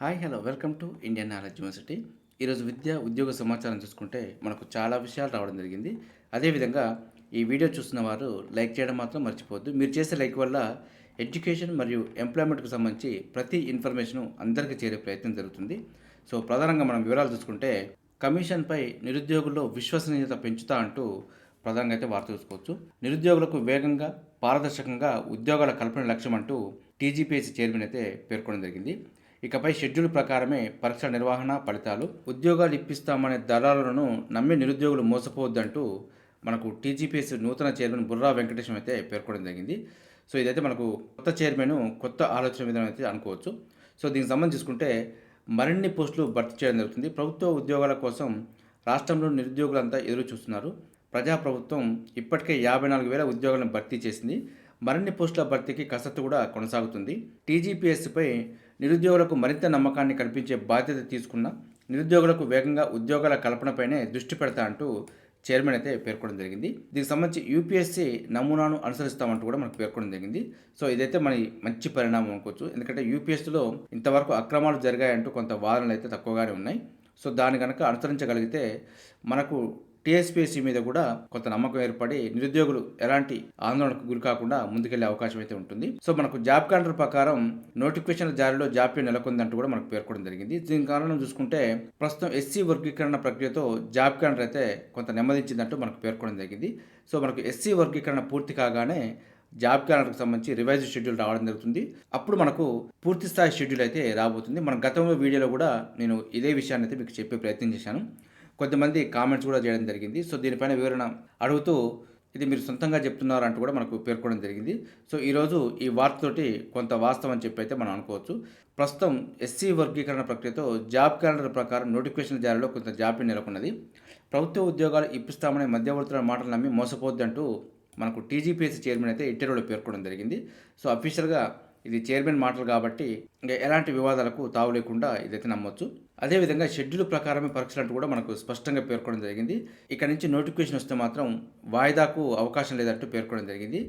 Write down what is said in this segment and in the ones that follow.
Hi hello welcome to Indian knowledge university. ఈరోజు విద్య ఉద్యోగ సమాచారం చూసుకుంటే మనకు చాలా విషయాలు రావడం జరిగింది. అదేవిధంగా ఈ వీడియో చూస్తున్న వారు లైక్ చేయడం మాత్రం మర్చిపోవద్దు. మీరు చేసే లైక్ వల్ల ఎడ్యుకేషన్ మరియు ఎంప్లాయ్మెంట్కి సంబంధించి ప్రతి ఇన్ఫర్మేషను అందరికీ చేరే ప్రయత్నం జరుగుతుంది. సో ప్రధానంగా మనం వివరాలు చూసుకుంటే కమిషన్పై నిరుద్యోగుల్లో విశ్వసనీయత పెంచుతా అంటూ ప్రధానంగా అయితే వార్త చూసుకోవచ్చు. నిరుద్యోగులకు వేగంగా పారదర్శకంగా ఉద్యోగాల కల్పన లక్ష్యం అంటూ టీజీపీఎస్సీ చైర్మన్ అయితే పేర్కొనడం జరిగింది. ఇకపై షెడ్యూల్ ప్రకారమే పరీక్షల నిర్వహణ ఫలితాలు ఉద్యోగాలు ఇప్పిస్తామనే దళాలను నమ్మి నిరుద్యోగులు మోసపోవద్దంటూ మనకు టీజీపీఎస్ నూతన చైర్మన్ బుర్రా వెంకటేశం అయితే పేర్కొనడం జరిగింది. సో ఇదైతే మనకు కొత్త చైర్మన్ కొత్త ఆలోచన విధానం అయితే అనుకోవచ్చు. సో దీనికి సంబంధించి చూసుకుంటే మరిన్ని పోస్టులు భర్తీ చేయడం జరుగుతుంది. ప్రభుత్వ ఉద్యోగాల కోసం రాష్ట్రంలో నిరుద్యోగులంతా ఎదురు చూస్తున్నారు. ప్రజాప్రభుత్వం ఇప్పటికే యాభై నాలుగు వేల ఉద్యోగాలను భర్తీ చేసింది. మరిన్ని పోస్టుల భర్తీకి కసరత్తు కూడా కొనసాగుతుంది. టీజీపీఎస్పై నిరుద్యోగులకు మరింత నమ్మకాన్ని కల్పించే బాధ్యత తీసుకున్న నిరుద్యోగులకు వేగంగా ఉద్యోగాల కల్పనపైనే దృష్టి పెడతా అంటూ చైర్మన్ అయితే పేర్కొనడం జరిగింది. దీనికి సంబంధించి యూపీఎస్సీ నమూనాను అనుసరిస్తామంటూ కూడా మనకు పేర్కొనడం జరిగింది. సో ఇదైతే మన మంచి పరిణామం అనుకోవచ్చు. ఎందుకంటే యూపీఎస్సీలో ఇంతవరకు అక్రమాలు జరిగాయంటూ కొంత వాదనలు అయితే తక్కువగానే ఉన్నాయి. సో దాన్ని కనుక అనుసరించగలిగితే మనకు టీఎస్పీఎస్సీ మీద కూడా కొంత నమ్మకం ఏర్పడి నిరుద్యోగులు ఎలాంటి ఆందోళనకు గురి కాకుండా ముందుకెళ్ళే అవకాశం అయితే ఉంటుంది. సో మనకు జాబ్ క్యాలెండర్ ప్రకారం నోటిఫికేషన్ జారీలో జాప్యం నెలకొందంటూ కూడా మనకు పేర్కొనడం జరిగింది. దీని కారణం చూసుకుంటే ప్రస్తుతం ఎస్సీ వర్గీకరణ ప్రక్రియతో జాబ్ క్యాలెండర్ అయితే కొంత నెమ్మదించిందంటూ మనకు పేర్కొనడం జరిగింది. సో మనకు ఎస్సీ వర్గీకరణ పూర్తి కాగానే జాబ్ క్యాలెండర్కి సంబంధించి రివైజ్ షెడ్యూల్ రావడం జరుగుతుంది. అప్పుడు మనకు పూర్తి స్థాయి షెడ్యూల్ అయితే రాబోతుంది. మన గతంలో వీడియోలో కూడా నేను ఇదే విషయాన్ని అయితే మీకు చెప్పే ప్రయత్నం చేశాను. కొంతమంది కామెంట్స్ కూడా చేయడం జరిగింది. సో దీనిపైన వివరణ అడుగుతూ ఇది మీరు సొంతంగా చెప్తున్నారు అంటూ కూడా మనకు పేర్కొనడం జరిగింది. సో ఈరోజు ఈ వార్తతోటి కొంత వాస్తవం అని చెప్పి అయితే మనం అనుకోవచ్చు. ప్రస్తుతం ఎస్సీ వర్గీకరణ ప్రక్రియతో జాబ్ క్యాలెండర్ ప్రకారం నోటిఫికేషన్ జారీలో కొంత జాప్యం నెలకొన్నది. ప్రభుత్వ ఉద్యోగాలు ఇప్పిస్తామనే మధ్యవర్తుల మాటలు నమ్మి మోసపోద్దంటూ మనకు టీజీపీఎస్సీ చైర్మన్ అయితే ఇంటర్వ్యూలో పేర్కొనడం జరిగింది. సో అఫీషియల్గా ఇది చైర్మన్ మాటలు కాబట్టి ఇంకా ఎలాంటి వివాదాలకు తావు లేకుండా ఇదైతే నమ్మొచ్చు. అదేవిధంగా షెడ్యూల్ ప్రకారమే పరీక్షలు అంటూ కూడా మనకు స్పష్టంగా పేర్కొనడం జరిగింది. ఇక్కడ నుంచి నోటిఫికేషన్ వస్తే మాత్రం వాయిదాకు అవకాశం లేదంటూ పేర్కొనడం జరిగింది.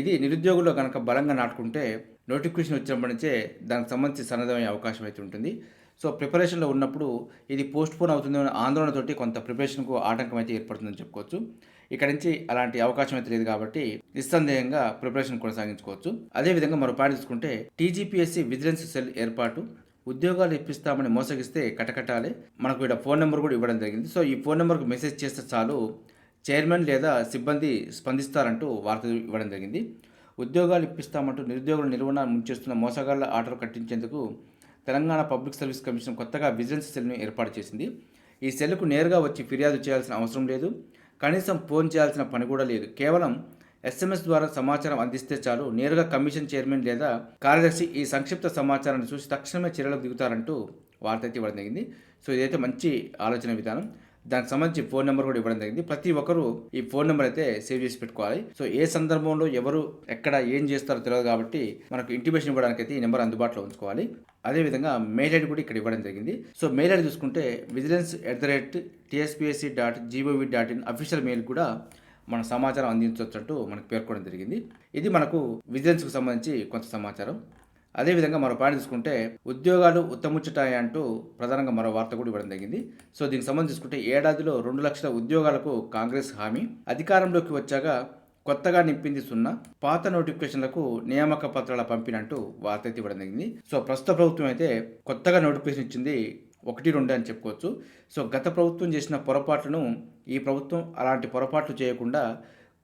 ఇది నిరుద్యోగుల్లో కనుక బలంగా నాటుకుంటే నోటిఫికేషన్ వచ్చినప్పటి నుంచే దానికి సంబంధించి సన్నద్ధమయ్యే అవకాశం అయితే ఉంటుంది. సో ప్రిపరేషన్లో ఉన్నప్పుడు ఇది పోస్ట్ పోన్ అవుతుందనే ఆందోళనతోటి కొంత ప్రిపరేషన్కు ఆటంకం అయితే ఏర్పడుతుందని చెప్పుకోవచ్చు. ఇక్కడ నుంచి అలాంటి అవకాశం అయితే లేదు కాబట్టి నిస్సందేహంగా ప్రిపరేషన్ కొనసాగించుకోవచ్చు. అదేవిధంగా మరో పాయింట్ తీసుకుంటే టీజీపీఎస్సీ విజిలెన్స్ సెల్ ఏర్పాటు. ఉద్యోగాలు ఇప్పిస్తామని మోసగిస్తే కటకటాలే. మనకు ఇక్కడ ఫోన్ నెంబర్ కూడా ఇవ్వడం జరిగింది. సో ఈ ఫోన్ నెంబర్కు మెసేజ్ చేస్తే చాలు చైర్మన్ లేదా సిబ్బంది స్పందిస్తారంటూ వార్త ఇవ్వడం జరిగింది. ఉద్యోగాలు ఇప్పిస్తామంటూ నిరుద్యోగుల నిర్వహణ ముంచేస్తున్న మోసగాళ్ళ ఆటలు కట్టించేందుకు తెలంగాణ పబ్లిక్ సర్వీస్ కమిషన్ కొత్తగా విజిలెన్స్ సెల్ను ఏర్పాటు చేసింది. ఈ సెల్కు నేరుగా వచ్చి ఫిర్యాదు చేయాల్సిన అవసరం లేదు. కనీసం ఫోన్ చేయాల్సిన పని కూడా లేదు. కేవలం ఎస్ఎంఎస్ ద్వారా సమాచారం అందిస్తే చాలు. నేరుగా కమిషన్ చైర్మన్ లేదా కార్యదర్శి ఈ సంక్షిప్త సమాచారాన్ని చూసి తక్షణమే చర్యలకు దిగుతారంటూ వార్త అయితే ఇవ్వడం జరిగింది. సో ఇదైతే మంచి ఆలోచన విధానం. దానికి సంబంధించి ఫోన్ నెంబర్ కూడా ఇవ్వడం జరిగింది. ప్రతి ఒక్కరూ ఈ ఫోన్ నెంబర్ అయితే సేవ్ చేసి పెట్టుకోవాలి. సో ఏ సందర్భంలో ఎవరు ఎక్కడ ఏం చేస్తారో తెలియదు కాబట్టి మనకు ఇంటిమేషన్ ఇవ్వడానికి అయితే ఈ నెంబర్ అందుబాటులో ఉంచుకోవాలి. అదేవిధంగా మెయిల్ ఐడి కూడా ఇక్కడ ఇవ్వడం జరిగింది. సో మెయిల్ ఐడి చూసుకుంటే vigilance at the rate TSPSC dot GOV dot in official mail కూడా మన సమాచారం అందించవచ్చు మనకు పేర్కొనడం జరిగింది. ఇది మనకు విజిలెన్స్కు సంబంధించి కొంత సమాచారం. అదేవిధంగా మరో పాయింట్ చూసుకుంటే ఉద్యోగాలు ఉత్తముచ్చటాయి అంటూ ప్రధానంగా మరో వార్త కూడా ఇవ్వడం జరిగింది. సో దీనికి సంబంధించి చూసుకుంటే ఏడాదిలో రెండు లక్షల ఉద్యోగాలకు కాంగ్రెస్ హామీ. అధికారంలోకి వచ్చాక కొత్తగా నింపింది సున్నా. పాత నోటిఫికేషన్లకు నియామక పత్రాల పంపినట్టు వార్త అయితే ఇవ్వడం జరిగింది. సో ప్రస్తుత ప్రభుత్వం అయితే కొత్తగా నోటిఫికేషన్ ఇచ్చింది ఒకటి రెండు అని చెప్పుకోవచ్చు. సో గత ప్రభుత్వం చేసిన పొరపాట్లను ఈ ప్రభుత్వం అలాంటి పొరపాట్లు చేయకుండా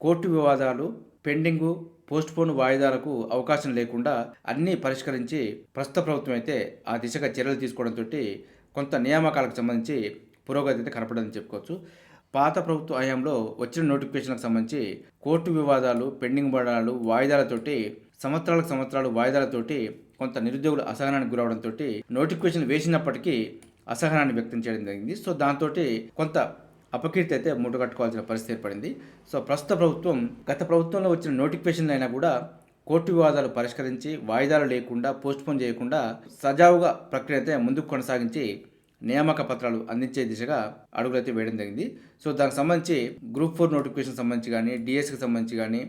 కోర్టు వివాదాలు పెండింగు పోస్ట్పోన్ వాయిదాలకు అవకాశం లేకుండా అన్నీ పరిష్కరించి ప్రస్తుత ప్రభుత్వం అయితే ఆ దిశగా చర్యలు తీసుకోవడంతో కొంత నియామకాలకు సంబంధించి పురోగతి అయితే కనపడదని చెప్పుకోవచ్చు. పాత ప్రభుత్వ హయాంలో వచ్చిన నోటిఫికేషన్లకు సంబంధించి కోర్టు వివాదాలు పెండింగ్ పడాలు వాయిదాలతోటి సంవత్సరాలకు సంవత్సరాలు వాయిదాలతోటి కొంత నిరుద్యోగులు అసహనానికి గురవడంతో నోటిఫికేషన్ వేసినప్పటికీ అసహనాన్ని వ్యక్తం చేయడం జరిగింది. సో దాంతో కొంత అపకీర్తి అయితే మూటగట్టుకోవాల్సిన పరిస్థితి ఏర్పడింది. సో ప్రస్తుత ప్రభుత్వం గత ప్రభుత్వంలో వచ్చిన నోటిఫికేషన్లు అయినా కూడా కోర్టు వివాదాలు పరిష్కరించి వాయిదాలు లేకుండా పోస్ట్పోన్ చేయకుండా సజావుగా ప్రక్రియ అయితే ముందుకు కొనసాగించి నియామక పత్రాలు అందించే దిశగా అడుగులైతే వేయడం జరిగింది. సో దానికి సంబంధించి గ్రూప్ ఫోర్ నోటిఫికేషన్ సంబంధించి కానీ డిఎస్కి సంబంధించి కానీ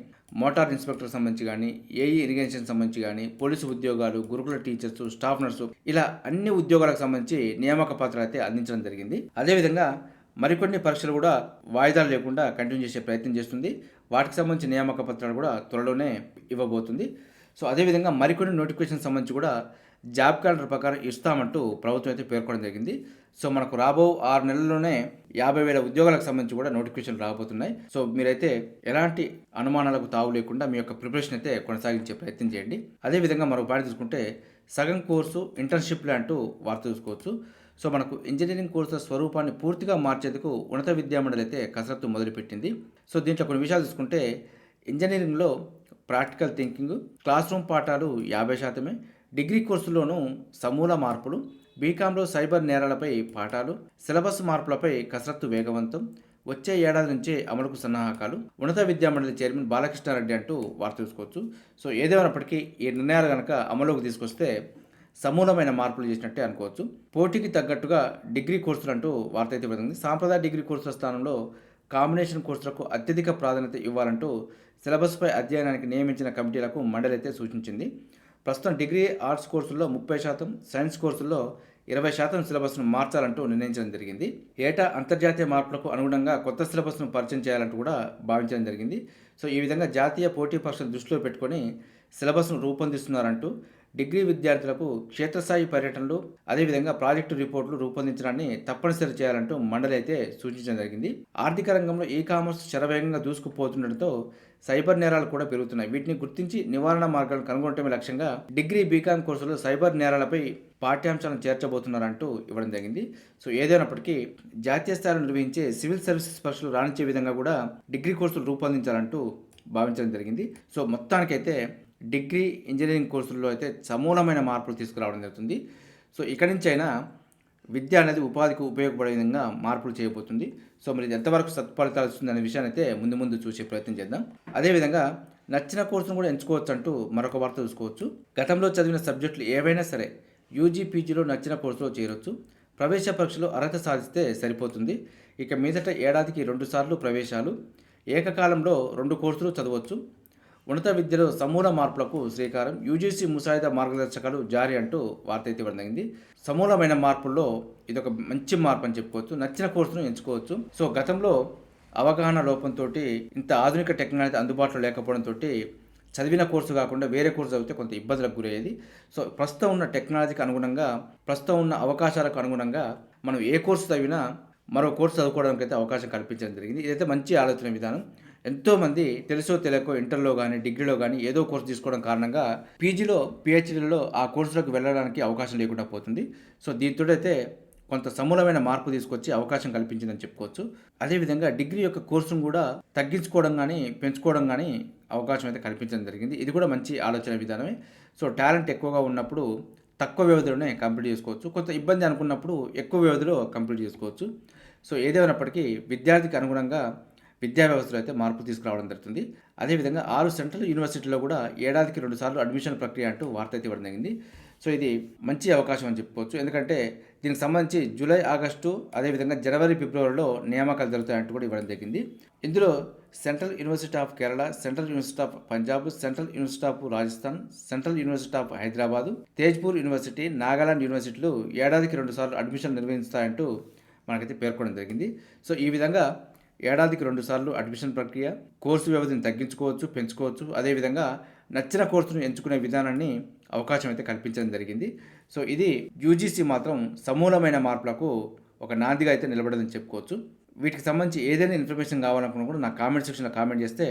మోటార్ ఇన్స్పెక్టర్ సంబంధించి కానీ ఏఈ ఇరిగేషన్ సంబంధించి కానీ పోలీసు ఉద్యోగాలు గురుకుల టీచర్స్ స్టాఫ్ నర్సు ఇలా అన్ని ఉద్యోగాలకు సంబంధించి నియామక పత్రాలు అయితే అందించడం జరిగింది. అదేవిధంగా మరికొన్ని పరీక్షలు కూడా వాయిదాలు లేకుండా కంటిన్యూ చేసే ప్రయత్నం చేస్తుంది. వాటికి సంబంధించి నియామక పత్రాలు కూడా త్వరలోనే ఇవ్వబోతుంది. సో అదేవిధంగా మరికొన్ని నోటిఫికేషన్ సంబంధించి కూడా జాబ్ క్యాలెండర్ ప్రకారం ఇస్తామంటూ ప్రభుత్వం అయితే పేర్కొనడం జరిగింది. సో మనకు రాబో ఆరు నెలల్లోనే యాభై వేల ఉద్యోగాలకు సంబంధించి కూడా నోటిఫికేషన్ రాబోతున్నాయి. సో మీరైతే ఎలాంటి అనుమానాలకు తావు లేకుండా మీ యొక్క ప్రిపరేషన్ అయితే కొనసాగించే ప్రయత్నం చేయండి. అదేవిధంగా మరో పాట తీసుకుంటే సగం కోర్సు ఇంటర్న్షిప్లు అంటూ వార్త చూసుకోవచ్చు. సో మనకు ఇంజనీరింగ్ కోర్సుల స్వరూపాన్ని పూర్తిగా మార్చేందుకు ఉన్నత విద్యామండలి అయితే కసరత్తు మొదలుపెట్టింది. సో దీంట్లో కొన్ని విషయాలు చూసుకుంటే ఇంజనీరింగ్లో ప్రాక్టికల్ థింకింగ్ క్లాస్ రూమ్ పాఠాలు యాభై శాతమే డిగ్రీ కోర్సుల్లోనూ సమూల మార్పులు బీకాంలో సైబర్ నేరాలపై పాఠాలు సిలబస్ మార్పులపై కసరత్తు వేగవంతం వచ్చే ఏడాది నుంచే అమలుకు సన్నాహకాలు ఉన్నత విద్యామండలి చైర్మన్ బాలకృష్ణారెడ్డి అంటూ వార్త చూసుకోవచ్చు. సో ఏదేమైనప్పటికీ ఈ నిర్ణయాలు కనుక అమలులోకి తీసుకొస్తే సమూలమైన మార్పులు చేసినట్టే అనుకోవచ్చు. పోటీకి తగ్గట్టుగా డిగ్రీ కోర్సులు అంటూ వార్త అయితే పెడుతుంది సాంప్రదాయ డిగ్రీ కోర్సుల స్థానంలో కాంబినేషన్ కోర్సులకు అత్యధిక ప్రాధాన్యత ఇవ్వాలంటూ సిలబస్పై అధ్యయనానికి నియమించిన కమిటీలకు మండలి అయితే సూచించింది. ప్రస్తుతం డిగ్రీ ఆర్ట్స్ కోర్సుల్లో ముప్పై శాతం సైన్స్ కోర్సుల్లో ఇరవై శాతం సిలబస్ను మార్చాలంటూ నిర్ణయించడం జరిగింది. ఏటా అంతర్జాతీయ మార్పులకు అనుగుణంగా కొత్త సిలబస్ను పరిచయం చేయాలంటూ కూడా భావించడం జరిగింది. సో ఈ విధంగా జాతీయ పోటీ పరీక్షలు దృష్టిలో పెట్టుకొని సిలబస్ను రూపొందిస్తున్నారంటూ డిగ్రీ విద్యార్థులకు క్షేత్రస్థాయి పర్యటనలు అదేవిధంగా ప్రాజెక్టు రిపోర్టులు రూపొందించడాన్ని తప్పనిసరి చేయాలంటూ మండలి అయితే సూచించడం జరిగింది. ఆర్థిక రంగంలో ఈ కామర్స్ శరవేగంగా దూసుకుపోతుండటంతో సైబర్ నేరాలు కూడా పెరుగుతున్నాయి. వీటిని గుర్తించి నివారణ మార్గాలను కనుగొనటమే లక్ష్యంగా డిగ్రీ బీకామ్ కోర్సులో సైబర్ నేరాలపై పాఠ్యాంశాలను చేర్చబోతున్నారంటూ ఇవ్వడం జరిగింది. సో ఏదైనప్పటికీ జాతీయ స్థాయిలో నిర్వహించే సివిల్ సర్వీసెస్ పరీక్షలు రాణించే విధంగా కూడా డిగ్రీ కోర్సులు రూపొందించాలంటూ భావించడం జరిగింది. సో మొత్తానికైతే డిగ్రీ ఇంజనీరింగ్ కోర్సుల్లో అయితే సమూలమైన మార్పులు తీసుకురావడం జరుగుతుంది. సో ఇక్కడి నుంచి అయినా విద్య అనేది ఉపాధికి ఉపయోగపడే విధంగా మార్పులు చేయబోతుంది. సో మరి ఇది ఎంతవరకు సత్ఫలితాలు వస్తుంది అనే విషయాన్ని అయితే ముందు ముందు చూసే ప్రయత్నం చేద్దాం. అదేవిధంగా నచ్చిన కోర్సును కూడా ఎంచుకోవచ్చు అంటూ మరొక వార్త చూసుకోవచ్చు. గతంలో చదివిన సబ్జెక్టులు ఏవైనా సరే యూజీ పీజీలో నచ్చిన కోర్సులో చేరొచ్చు. ప్రవేశ పరీక్షలో అర్హత సాధిస్తే సరిపోతుంది. ఇక మీదట ఏడాదికి రెండుసార్లు ప్రవేశాలు. ఏకకాలంలో రెండు కోర్సులు చదవచ్చు. ఉన్నత విద్యలో సమూల మార్పులకు శ్రీకారం యూజీసీ ముసాయిదా మార్గదర్శకాలు జారీ అంటూ వార్త అయితే ఇవ్వడం జరిగింది సమూలమైన మార్పుల్లో ఇది ఒక మంచి మార్పు అని చెప్పుకోవచ్చు. నచ్చిన కోర్సును ఎంచుకోవచ్చు. సో గతంలో అవగాహన లోపంతో ఇంత ఆధునిక టెక్నాలజీ అందుబాటులో లేకపోవడంతో చదివిన కోర్సు కాకుండా వేరే కోర్సు చదివితే కొంత ఇబ్బందులకు గురయ్యేది. సో ప్రస్తుతం ఉన్న టెక్నాలజీకి అనుగుణంగా ప్రస్తుతం ఉన్న అవకాశాలకు అనుగుణంగా మనం ఏ కోర్సు చదివినా మరో కోర్సు చదువుకోవడానికి అయితే అవకాశం కల్పించడం జరిగింది. ఇదైతే మంచి ఆలోచన విధానం. ఎంతోమంది తెలుసో తెలియకో ఇంటర్లో కానీ డిగ్రీలో కానీ ఏదో కోర్సు తీసుకోవడం కారణంగా పీజీలో పిహెచ్డీలో ఆ కోర్సులకు వెళ్ళడానికి అవకాశం లేకుండా పోతుంది. సో దీంతో అయితే కొంత సమూలమైన మార్పు తీసుకొచ్చి అవకాశం కల్పించిందని చెప్పుకోవచ్చు. అదేవిధంగా డిగ్రీ యొక్క కోర్సును కూడా తగ్గించుకోవడం కానీ పెంచుకోవడం కానీ అవకాశం అయితే కల్పించడం జరిగింది. ఇది కూడా మంచి ఆలోచన విధానమే. సో టాలెంట్ ఎక్కువగా ఉన్నప్పుడు తక్కువ వ్యవధిలోనే కంప్లీట్ చేసుకోవచ్చు. కొంత ఇబ్బంది అనుకున్నప్పుడు ఎక్కువ వ్యవధిలో కంప్లీట్ చేసుకోవచ్చు. సో ఏదేమైనప్పటికీ విద్యార్థికి అనుగుణంగా విద్యా వ్యవస్థలో అయితే మార్పు తీసుకురావడం జరుగుతుంది. అదేవిధంగా ఆరు సెంట్రల్ యూనివర్సిటీలో కూడా ఏడాదికి రెండు సార్లు అడ్మిషన్ ప్రక్రియ అంటూ వార్త అయితే ఇవ్వడం జరిగింది. సో ఇది మంచి అవకాశం అని చెప్పుకోవచ్చు. ఎందుకంటే దీనికి సంబంధించి జూలై ఆగస్టు అదేవిధంగా జనవరి ఫిబ్రవరిలో నియామకాలు జరుగుతాయంటూ కూడా ఇవ్వడం జరిగింది. ఇందులో central university of Kerala central university of Punjab central university of Rajasthan central university of Hyderabad Tezpur university Nagaland యూనివర్సిటీలు ఏడాదికి రెండు సార్లు అడ్మిషన్ నిర్వహిస్తాయంటూ మనకైతే పేర్కొనడం జరిగింది. సో ఈ విధంగా ఏడాదికి రెండుసార్లు అడ్మిషన్ ప్రక్రియ కోర్సు వ్యవధిని తగ్గించుకోవచ్చు పెంచుకోవచ్చు. అదేవిధంగా నచ్చిన కోర్సును ఎంచుకునే విధానాన్ని అవకాశం అయితే కల్పించడం జరిగింది. సో ఇది యూజీసీ మాత్రం సమూలమైన మార్పులకు ఒక నాందిగా అయితే నిలబడదని చెప్పుకోవచ్చు. వీటికి సంబంధించి ఏదైనా ఇన్ఫర్మేషన్ కావాలనుకున్నా కూడా నా కామెంట్ సెక్షన్లో కామెంట్ చేస్తే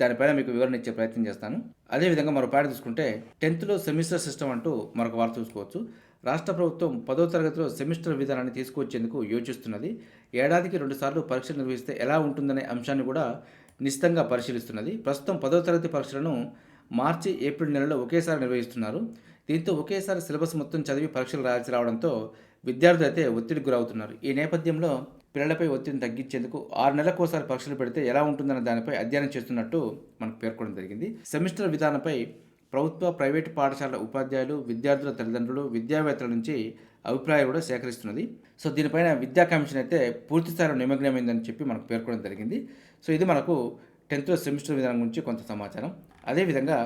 దానిపైన మీకు వివరణ ఇచ్చే ప్రయత్నం చేస్తాను. అదేవిధంగా మరో పాట చూసుకుంటే టెన్త్లో సెమిస్టర్ సిస్టమ్ అంటూ మరొక వార్త చూసుకోవచ్చు. రాష్ట్ర ప్రభుత్వం పదో తరగతిలో సెమిస్టర్ విధానాన్ని తీసుకొచ్చేందుకు యోచిస్తున్నది. ఏడాదికి రెండుసార్లు పరీక్షలు నిర్వహిస్తే ఎలా ఉంటుందనే అంశాన్ని కూడా నిశ్చితంగా పరిశీలిస్తున్నది. ప్రస్తుతం పదో తరగతి పరీక్షలను మార్చి ఏప్రిల్ నెలలో ఒకేసారి నిర్వహిస్తున్నారు. దీంతో ఒకేసారి సిలబస్ మొత్తం చదివి పరీక్షలు రాయాల్సి రావడంతో విద్యార్థులు అయితే ఒత్తిడికి గురవుతున్నారు. ఈ నేపథ్యంలో పిల్లలపై ఒత్తిడిని తగ్గించేందుకు ఆరు నెలలకు ఒకసారి పరీక్షలు పెడితే ఎలా ఉంటుందన్న దానిపై అధ్యయనం చేస్తున్నట్టు మనకు పేర్కొనడం జరిగింది. సెమిస్టర్ విధానంపై ప్రభుత్వ ప్రైవేటు పాఠశాలల ఉపాధ్యాయులు విద్యార్థుల తల్లిదండ్రులు విద్యావేత్తల నుంచి అభిప్రాయాలు కూడా సేకరిస్తున్నది. సో దీనిపైన విద్యా కమిషన్ అయితే పూర్తి స్థాయిలో నిమగ్నమైందని చెప్పి మనకు పేర్కొనడం జరిగింది. సో ఇది మనకు టెన్త్లో సెమిస్టర్ విధానం గురించి కొంత సమాచారం. అదేవిధంగా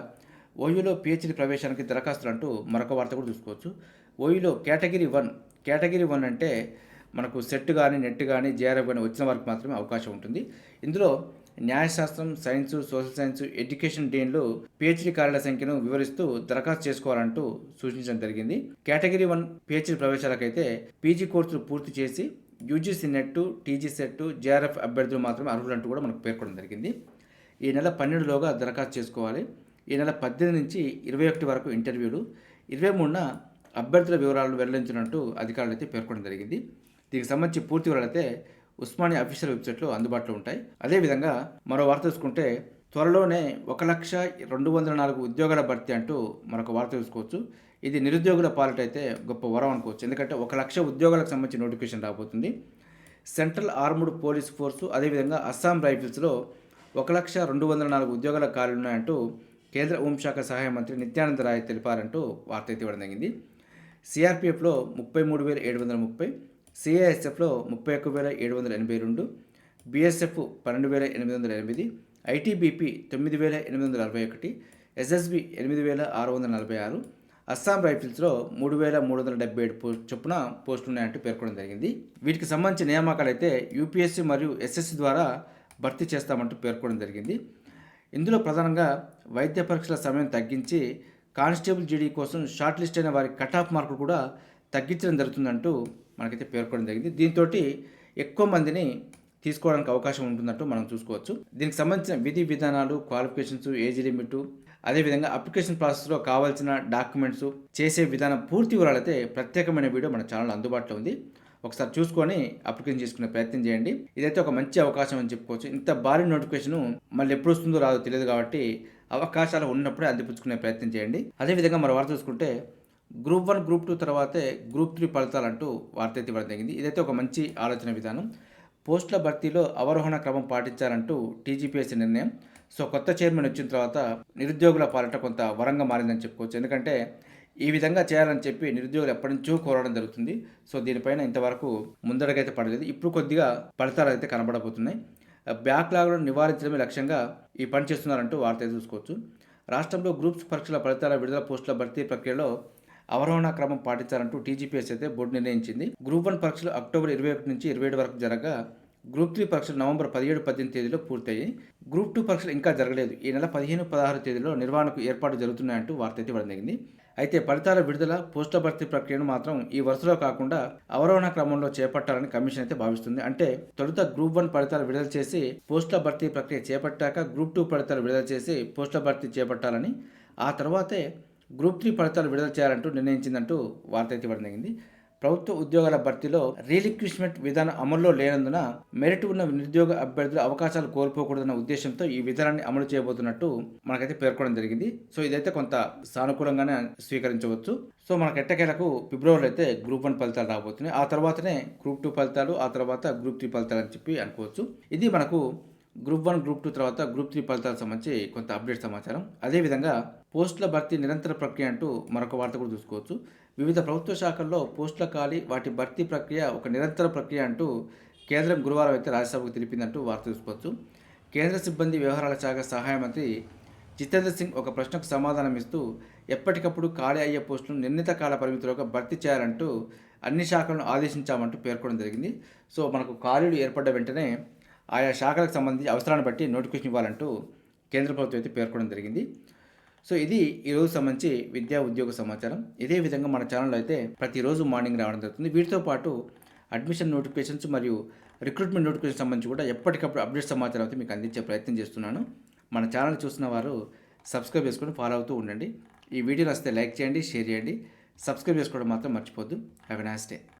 ఓయూలో పిహెచ్డి ప్రవేశానికి దరఖాస్తులు అంటూ మరొక వార్త కూడా చూసుకోవచ్చు. ఓయూలో కేటగిరీ వన్ కేటగిరీ వన్ అంటే మనకు సెట్ కానీ నెట్ కానీ జేఆర్ఎఫ్ కానీ వచ్చిన వారికి మాత్రమే అవకాశం ఉంటుంది. ఇందులో న్యాయశాస్త్రం సైన్సు సోషల్ సైన్స్ ఎడ్యుకేషన్ డీన్లు పిహెచ్డీ కార్యాల సంఖ్యను వివరిస్తూ దరఖాస్తు చేసుకోవాలంటూ సూచించడం జరిగింది. కేటగిరీ వన్ పిహెచ్డీ ప్రవేశాలకైతే పీజీ కోర్సులు పూర్తి చేసి UGC NET TG SET JRF అభ్యర్థులు మాత్రమే అర్హులంటూ కూడా మనకు పేర్కొనడం జరిగింది. ఈ నెల పన్నెండులోగా దరఖాస్తు చేసుకోవాలి. ఈ నెల పద్దెనిమిది నుంచి ఇరవై ఒకటి వరకు ఇంటర్వ్యూలు. ఇరవై మూడున అభ్యర్థుల వివరాలను వెల్లడించినట్టు అధికారులు అయితే పేర్కొనడం జరిగింది. దీనికి సంబంధించి పూర్తి వివరాలు అయితే ఉస్మానియా అఫీషియల్ వెబ్సైట్లో అందుబాటులో ఉంటాయి. అదేవిధంగా మరో వార్త చూసుకుంటే త్వరలోనే ఒక లక్ష రెండు వందల నాలుగు ఉద్యోగాల భర్తీ అంటూ మరొక వార్త చూసుకోవచ్చు. ఇది నిరుద్యోగుల పాలిటైతే గొప్ప వరం అనుకోవచ్చు. ఎందుకంటే ఒక లక్ష ఉద్యోగాలకు సంబంధించి నోటిఫికేషన్ రాబోతుంది. సెంట్రల్ ఆర్ముడ్ పోలీస్ ఫోర్సు అదేవిధంగా అస్సాం రైఫిల్స్లో ఒక లక్ష రెండు వందల నాలుగు ఉద్యోగాల ఖాళీలు ఉన్నాయంటూ కేంద్ర హోంశాఖ సహాయ మంత్రి నిత్యానంద రాయ్ తెలిపారంటూ వార్త అయితే ఇవ్వడం జరిగింది. సిఆర్పిఎఫ్లో ముప్పై మూడు వేల ఏడు వందల ముప్పై సిఐఎస్ఎఫ్లో ముప్పై ఒక్క వేల ఏడు వందల ఎనభై రెండు బీఎస్ఎఫ్ పన్నెండు వేల ఎనిమిది వందల ఎనిమిది ఐటీబీపీ తొమ్మిది వేల ఎనిమిది వందల అరవై ఒకటి ఎస్ఎస్బి ఎనిమిది వేల ఆరు వందల నలభై ఆరు అస్సాం రైఫిల్స్లో మూడు వేల మూడు వందల డెబ్బై ఏడు పోస్ట్ చొప్పున పోస్టులు ఉన్నాయంటూ పేర్కొనడం జరిగింది. వీటికి సంబంధించిన నియామకాలు అయితే యూపీఎస్సీ మరియు ఎస్ఎస్సి ద్వారా భర్తీ చేస్తామంటూ పేర్కొనడం జరిగింది. ఇందులో ప్రధానంగా వైద్య పరీక్షల సమయం తగ్గించి కానిస్టేబుల్ జీడీ కోసం షార్ట్ లిస్ట్ అయిన వారి కట్ ఆఫ్ మార్కులు కూడా తగ్గించడం జరుగుతుందంటూ మనకైతే పేర్కొనడం జరిగింది. దీంతో ఎక్కువ మందిని తీసుకోవడానికి అవకాశం ఉంటుందంటూ మనం చూసుకోవచ్చు. దీనికి సంబంధించిన విధి విధానాలు క్వాలిఫికేషన్స్ ఏజ్ లిమిట్ అదేవిధంగా అప్లికేషన్ ప్రాసెస్లో కావాల్సిన డాక్యుమెంట్స్ చేసే విధానం పూర్తి వివరాలైతే ప్రత్యేకమైన వీడియో మన ఛానల్ అందుబాటులో ఉంది. ఒకసారి చూసుకొని అప్లికేషన్ చేసుకునే ప్రయత్నం చేయండి. ఇదైతే ఒక మంచి అవకాశం అని చెప్పుకోవచ్చు. ఇంత భారీ నోటిఫికేషన్ మళ్ళీ ఎప్పుడు వస్తుందో రాదో తెలియదు కాబట్టి అవకాశాలు ఉన్నప్పుడే అందిపుచ్చుకునే ప్రయత్నం చేయండి. అదేవిధంగా మరో వార్త చూసుకుంటే గ్రూప్ వన్ గ్రూప్ టూ తర్వాతే గ్రూప్ త్రీ ఫలితాలు అంటూ వార్త అయితే ఇవ్వడం జరిగింది. ఇదైతే ఒక మంచి ఆలోచన విధానం. పోస్టుల భర్తీలో అవరోహణ క్రమం పాటించాలంటూ టీజీపీఎస్సీ నిర్ణయం. సో కొత్త చైర్మన్ వచ్చిన తర్వాత నిరుద్యోగుల పాలట కొంత వరంగా మారిందని చెప్పుకోవచ్చు. ఎందుకంటే ఈ విధంగా చేయాలని చెప్పి నిరుద్యోగులు ఎప్పటి నుంచో కోరడం జరుగుతుంది. సో దీనిపైన ఇంతవరకు ముందడగైతే పడలేదు. ఇప్పుడు కొద్దిగా ఫలితాలు అయితే కనబడబోతున్నాయి. బ్యాక్లాగ్లను నివారించడమే లక్ష్యంగా ఈ పని చేస్తున్నారంటూ వార్త చూసుకోవచ్చు. రాష్ట్రంలో గ్రూప్స్ పరీక్షల ఫలితాల విడుదల పోస్టుల భర్తీ ప్రక్రియలో అవరోహణ క్రమం పాటించాలంటూ టీజీపీఎస్ అయితే బోర్డు నిర్ణయించింది. గ్రూప్ వన్ పరీక్షలు అక్టోబర్ ఇరవై ఒకటి నుంచి ఇరవై ఏడు వరకు జరగగా గ్రూప్ త్రీ పరీక్షలు నవంబర్ పదిహేడు పద్దెనిమిది తేదీలో పూర్తయ్యాయి. గ్రూప్ టూ పరీక్షలు ఇంకా జరగలేదు. ఈ నెల పదిహేను పదహారు తేదీలో నిర్వహణకు ఏర్పాటు జరుగుతున్నాయంటూ వార్త అయితే ఇవ్వడం జరిగింది అయితే ఫలితాల విడుదల పోస్టుల భర్తీ ప్రక్రియను మాత్రం ఈ వరుసలో కాకుండా అవరోహణ క్రమంలో చేపట్టాలని కమిషన్ అయితే భావిస్తుంది. అంటే తొలుత గ్రూప్ వన్ ఫలితాలు విడుదల చేసి పోస్టుల భర్తీ ప్రక్రియ చేపట్టాక గ్రూప్ టూ ఫలితాలు విడుదల చేసి పోస్టుల భర్తీ చేపట్టాలని ఆ తర్వాతే గ్రూప్ త్రీ ఫలితాలు విడుదల చేయాలంటూ నిర్ణయించిందంటూ వార్త అయితే ఇవ్వడం జరిగింది ప్రభుత్వ ఉద్యోగాల భర్తీలో రీలిక్విష్మెంట్ విధానం అమల్లో లేనందున మెరిట్ ఉన్న నిరుద్యోగ అభ్యర్థుల అవకాశాలు కోల్పోకూడదన్న ఉద్దేశంతో ఈ విధానాన్ని అమలు చేయబోతున్నట్టు మనకైతే పేర్కొనడం జరిగింది. సో ఇదైతే కొంత సానుకూలంగానే స్వీకరించవచ్చు. సో మనకు ఎట్టకేలకు ఫిబ్రవరిలో అయితే గ్రూప్ వన్ ఫలితాలు రాబోతున్నాయి. ఆ తర్వాతనే గ్రూప్ టూ ఫలితాలు ఆ తర్వాత గ్రూప్ త్రీ ఫలితాలు అని చెప్పి అనుకోవచ్చు. ఇది మనకు గ్రూప్ వన్ గ్రూప్ టూ తర్వాత గ్రూప్ త్రీ ఫలితాలకు సంబంధించి కొంత అప్డేట్ సమాచారం. అదేవిధంగా పోస్టుల భర్తీ నిరంతర ప్రక్రియ అంటూ మరొక వార్త కూడా చూసుకోవచ్చు. వివిధ ప్రభుత్వ శాఖల్లో పోస్టుల ఖాళీ వాటి భర్తీ ప్రక్రియ ఒక నిరంతర ప్రక్రియ అంటూ కేంద్రం గురువారం అయితే రాజ్యసభకు తెలిపిందంటూ వార్త చూసుకోవచ్చు. కేంద్ర సిబ్బంది వ్యవహారాల శాఖ సహాయ మంత్రి జితేంద్ర సింగ్ ఒక ప్రశ్నకు సమాధానం ఇస్తూ ఎప్పటికప్పుడు ఖాళీ అయ్యే పోస్టులను నిర్ణీత కాల పరిమితిలోకి భర్తీ చేయాలంటూ అన్ని శాఖలను ఆదేశించామంటూ పేర్కొనడం జరిగింది. సో మనకు ఖాళీలు ఏర్పడ్డ వెంటనే ఆయా శాఖలకు సంబంధించి అవసరాన్ని బట్టి నోటిఫికేషన్ ఇవ్వాలంటూ కేంద్ర ప్రభుత్వం అయితే పేర్కొనడం జరిగింది. సో ఇది ఈరోజు సంబంధించి విద్యా ఉద్యోగ సమాచారం. ఇదే విధంగా మన ఛానల్లో అయితే ప్రతిరోజు మార్నింగ్ రావడం జరుగుతుంది. వీటితో పాటు అడ్మిషన్ నోటిఫికేషన్స్ మరియు రిక్రూట్మెంట్ నోటిఫికేషన్ సంబంధించి కూడా ఎప్పటికప్పుడు అప్డేట్ సమాచారం అయితే మీకు అందించే ప్రయత్నం చేస్తున్నాను. మన ఛానల్ చూసిన వారు సబ్స్క్రైబ్ చేసుకొని ఫాలో అవుతూ ఉండండి. ఈ వీడియో వస్తే లైక్ చేయండి షేర్ చేయండి. సబ్స్క్రైబ్ చేసుకోవడం మాత్రం మర్చిపోద్దు. Have a nice day